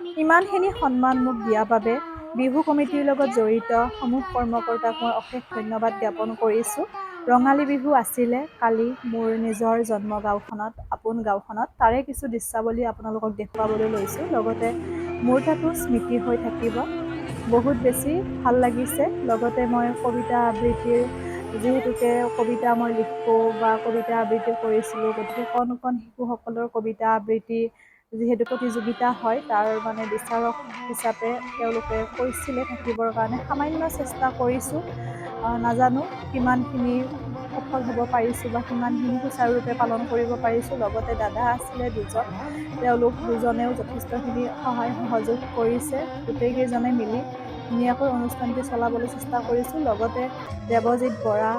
ইমানখিনি সন্মান মোক দিয়াৰ বাবে বিহু কমিটিৰ লগত জড়িত সমূহ কৰ্মকৰ্তাক মই অশেষ ধন্যবাদ জ্ঞাপন কৰিছোঁ। ৰঙালী বিহু আছিলে কালি মোৰ নিজৰ জন্ম গাঁওখনত আপোন গাঁওখনত। তাৰে কিছু দৃশ্যাৱলী আপোনালোকক দেখুৱাবলৈ লৈছোঁ। লগতে মোৰ তাতো স্মৃতি হৈ থাকিব। বহুত বেছি ভাল লাগিছে। লগতে মই কবিতা আবৃত্তিৰ যিহেতুকে কবিতা মই লিখোঁ বা কবিতা আবৃত্তি কৰিছিলোঁ গতিকে কণ কণ শিশুসকলৰ কবিতা আবৃত্তি যিহেতু প্ৰতিযোগিতা হয় তাৰ মানে বিচাৰক হিচাপে তেওঁলোকে কৈছিলে থাকিবৰ কাৰণে। সামান্য চেষ্টা কৰিছোঁ নাজানো কিমানখিনি সফল হ'ব পাৰিছোঁ বা কিমানখিনি সুচাৰুৰূপে পালন কৰিব পাৰিছোঁ। লগতে দাদা আছিলে দুজন তেওঁলোক দুজনেও যথেষ্টখিনি সহায় সহযোগ কৰিছে। গোটেইকেইজনে মিলি ধুনীয়াকৈ অনুষ্ঠানটি চলাবলৈ চেষ্টা কৰিছোঁ। লগতে দেৱজিৎ বৰা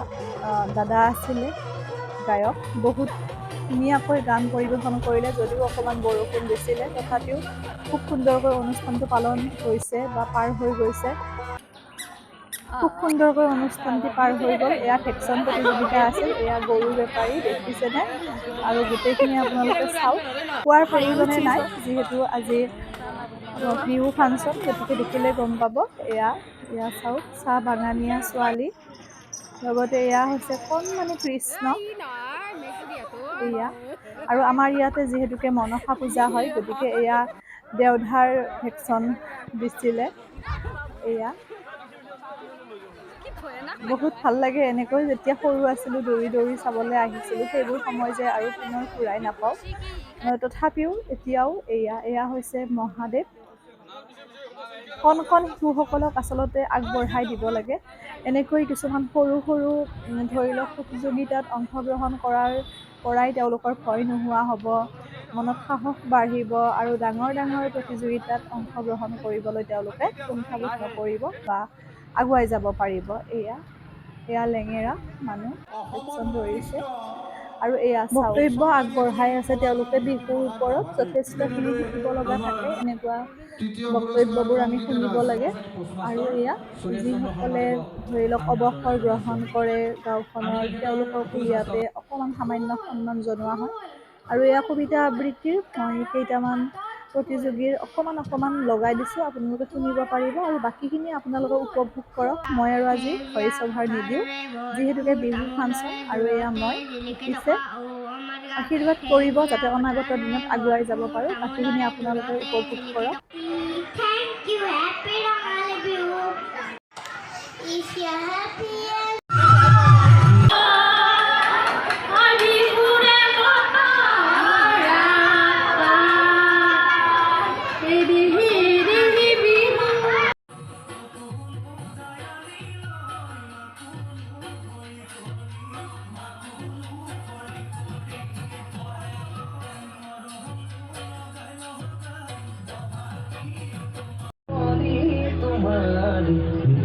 দাদা আছিলে গায়ক। বহুত ধুনীয়াকৈ গান পৰিৱেশন কৰিলে যদিও অকণমান বৰষুণ দিছিলে, তথাপিও খুব সুন্দৰকৈ অনুষ্ঠানটো পালন হৈছে বা পাৰ হৈ গৈছে। খুব সুন্দৰকৈ অনুষ্ঠানটি পাৰ হৈ গ'ল। এয়া ভেকচন প্ৰতিযোগিতা আছিল এয়া গৰু বেপাৰী, দেখিছেনে? আৰু গোটেইখিনি আপোনালোকে চাওক। কোৱাৰ প্ৰয়োজনে নাই, যিহেতু আজি বিহু ফাংচন, গতিকে দেখিলে গম পাব। এয়া এয়া চাওক, চাহ বাগানীয়া ছোৱালী। লগতে এয়া হৈছে কণমানি কৃষ্ণ। এয়া। আৰু আমাৰ ইয়াতে যিহেতুকে মনসা পূজা হয় গতিকে এয়া দেওধাৰ ভেকচন দিছিলে এয়া। বহুত ভাল লাগে এনেকৈ যেতিয়া সৰু আছিলোঁ দৌৰি দৌৰি চাবলৈ আহিছিলোঁ সেইবোৰ সময় যে আৰু পুনৰ ঘূৰাই নাপাওঁ। তথাপিও এতিয়াও এয়া এয়া হৈছে মহাদেৱ। কণ কণ শিশুসকলক আচলতে আগবঢ়াই দিব লাগে। এনেকৈ কিছুমান সৰু সৰু ধৰি লওক প্ৰতিযোগিতাত অংশগ্ৰহণ কৰাৰ পৰাই তেওঁলোকৰ ভয় নোহোৱা হ'ব মনত সাহস বাঢ়িব আৰু ডাঙৰ ডাঙৰ প্ৰতিযোগিতাত অংশগ্ৰহণ কৰিবলৈ তেওঁলোকে কুণ্ঠাবোধ নকৰিব বা আগুৱাই যাব পাৰিব। এয়া এয়া লেঙেৰা মানুহ ধৰিছে আৰু এয়া বক্তব্য আগবঢ়াই আছে তেওঁলোকে বিহুৰ ওপৰত যথেষ্টখিনি শিকিব লগা থাকে এনেকুৱা বক্তব্যবোৰ আমি শুনিব লাগে। আৰু এয়া যিসকলে ধৰি লওক অৱসৰ গ্ৰহণ কৰে গাঁওখনৰ তেওঁলোককো ইয়াতে অকণমান সামান্য সন্মান জনোৱা হয়। আৰু এয়া কবিতা আবৃত্তিৰ মই কেইটামান প্ৰতিযোগীৰ অকণমান অকণমান লগাই দিছোঁ আপোনালোকে শুনিব পাৰিব আৰু বাকীখিনি আপোনালোকে উপভোগ কৰক মই আৰু আজি ভইচ অভাৰ নিদিওঁ যিহেতুকে বিহু ফাংচন আৰু এয়া মই পিছে আশীৰ্বাদ কৰিব যাতে অনাগত দিনত আগুৱাই যাব পাৰোঁ বাকীখিনি আপোনালোকে উপভোগ কৰক. If you're happy